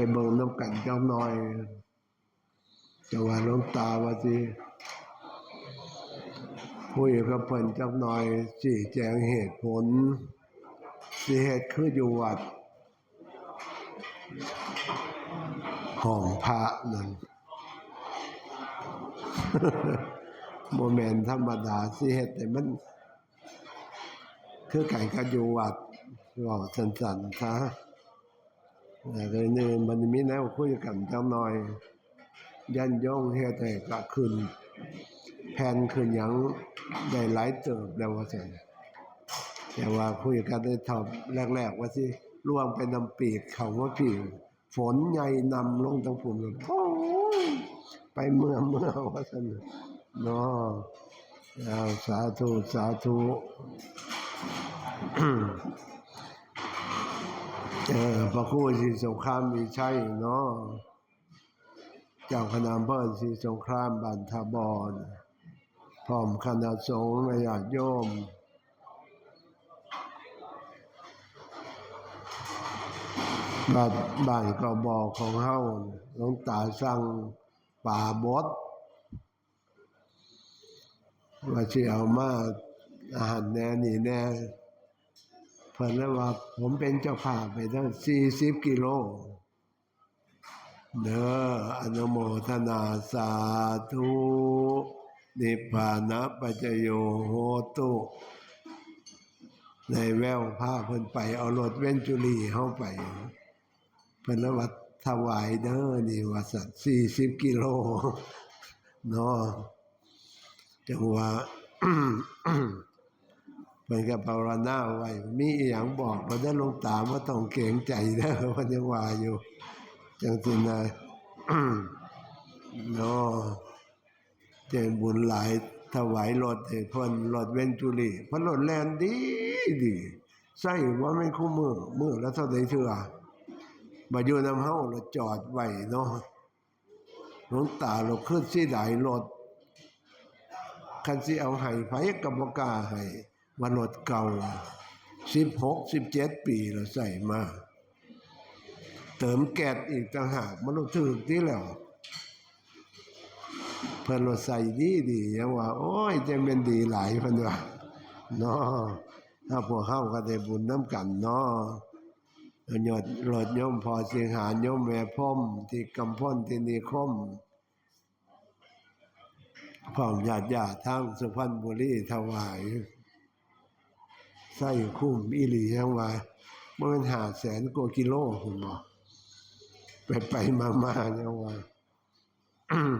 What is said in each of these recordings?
ไปเบิ่งน้ำกันเจ้าน้อยจะว่าหลวงตาว่าสิคุยกับเพิ่นจักหน่อยสิแจงเหตุผลสิเหตุคืออยู่วัดห้องพระนั่นโมเมนธรรมดาสิเฮ็ดแต่มัน คือไก่กันอยู่วัดว่าสันๆซะ แต่เนี่มันมีแนวคุยกันจังหน่อย ยันย่องเฮ็ดให้ก็ขึ้นแผ่นขึ้นยังได้หลายเติบแล้วว่าซั่นแต่ว่าคุยกันได้ทอบแรกๆว่าสิล่วงไปนำปีกเขาว่าพี่ฝนใหญ่นำลงทั้งปุ่มเลยโอ้ไปเมื่อเมื่อว่าซั่นเนาะเอสาธุ สาธุ เออพระครูศรีสงครามมีใช่เนาะเจ้าคณะอำเภอศรีสงครามบันทบอนพร้อมคณะสงฆ์และญาติโยม บ้านบ้านก็บอกของเฮาหลวงตาสั่งป่าบดว่าสิเอามาอาหารแน่นี่แน่ เพิ่นเลยว่าผมเป็นเจ้าภาพไปทั้ง40กิโล เด้ออนุโมทนาสาธุนิพพานะปัจโยโหตุในแววพาเพิ่นไปเอารถเวนจุลีเฮาไป เพิ่นลยว่าถวายเด้อนี่ว่าสัตว์40กิโลเนาะจังว่า เพิ่นก็ภาวนาไว้ มีอีหยังบอกบ่ได้ลงตามว่าต้องเกรงใจเด้อเพิ่นยังว่าอยู่จังซี่นะเนาะเจงบุญหลายถวายรถให้พิ่นรถเวนจุลีพ่นรถแลนดีดีใส่ว่าแม่คู่มือมือแล้วเท่าใดเทื่อบ่อยู่นำเฮาแล้วจอดไว้เนาะหลวงตาเราขึ้นสิได้รถคันสิเอาให้ไผก็บ่กล้าให้ ว่ารถเก่า16 17ปีแล้วใส่มา เติมแก๊สอีกต่างหากมันรู้ถึกที่แล้ว เพิ่นรถใส่ดีดียังว่า โอ้ยจะเป็นดีหลายเพิ่นว่าเนาะถ้าพวกเฮาก็ได้บุญน้ำกันเนาะยดรถโยมพอสิงหาโยมแม่พ่อมที่กำพ้นที่นิคมพร้อมญาติญาติทางสุพรรณบุรีถวาย ใส่คุ้มอีหลียังว่าบ่อเป็นหาแสนกว่ากิโลคุณบอกไปไปมามายังว่าอืม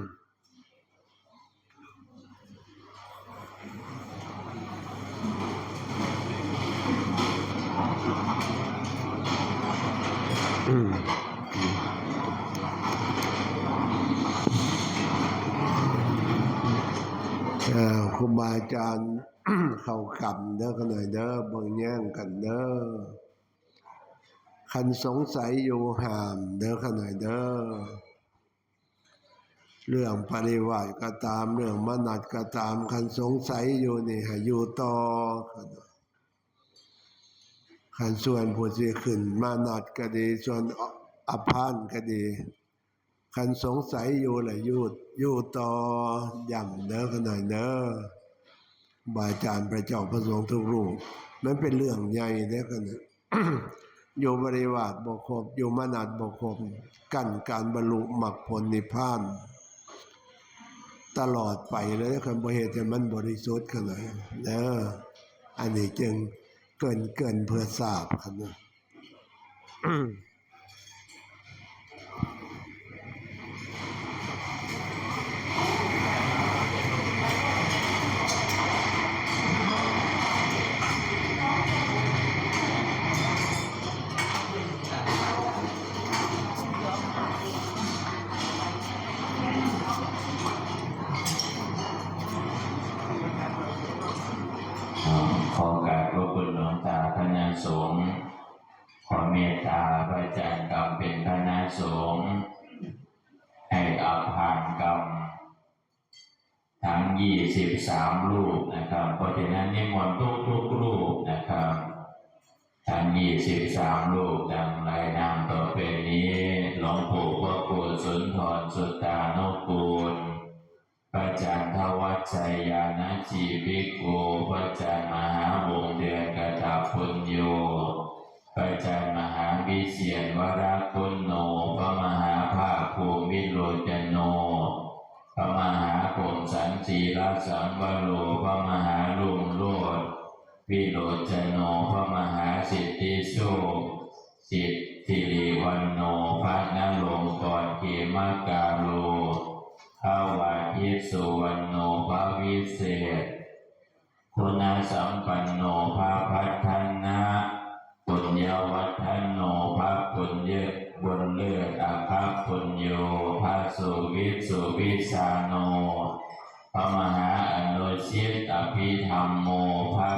เอ่อ ครูบาอาจารย์เข้ากรรมเด้อกันหน่อยเด้อบิ่งแย่งกันเด้อคันสงสัยอยู่ห่ามเด้อกันหน่อยเด้อเรื่องปริวาสก็ตามเรื่องมนัดก็ตามคันสงสัยอยู่นี่ให้อยู่ต่อกันหน่อยคันส่วนผู้สิขึ้นมานัดก็ดีส่วนอภานก็ดี คันสงสัยอยู่แหละอยู่อยู่ต่อย่ำเด้อกันหน่อยเด้อบาอาจารย์พระเจ้าพระสงฆ์ทุกรูปมันเป็นเรื่องใหญ่เด้อกันนะอยู่บริวารบ่ครบอยู่มนัดบ่ครบกั้นการบรรลุมรรคผลนิพพาน ตลอดไปเลยคันบ่เหตุมันบริสุทธิ์กันเลยเด้ออันนี้จึงเกินเกินเพื่อทราบครับนะ สงฆ์ให้อาภานกรรม ทั้งยี่สิบสามรูปนะครับเพราะฉะนั้นนิมนต์ทุกทุกๆรูปนะครับทั้งยี่สิบสามรูปดังรายนามต่อไปนี้หลวงปู่พระกูสุนทรสุตานุกูลพระจารย์ทวัชัยยานะชีวิโกพระจารย์มหาวงเดือนกตาพุญโยพระจารย์มหาวิเชียนวราคุณ พระมหาคมสันติราสังวโรพระมหาลุงโลดวิโรจโนพระมหาสิทธิโชสิทธิริวันโนพระนรงค์กรเกมกาโลภาวาทิสุวรรณโนภาวิเศษคุณสัมปันโนภาพัฒนะปุญญาวัฒนโนภ ปุญเยบุญเลือกอาภาปุญโยภาสุวิสุวิสาโนพระมหาอนุชิตอภิธรรมโมภา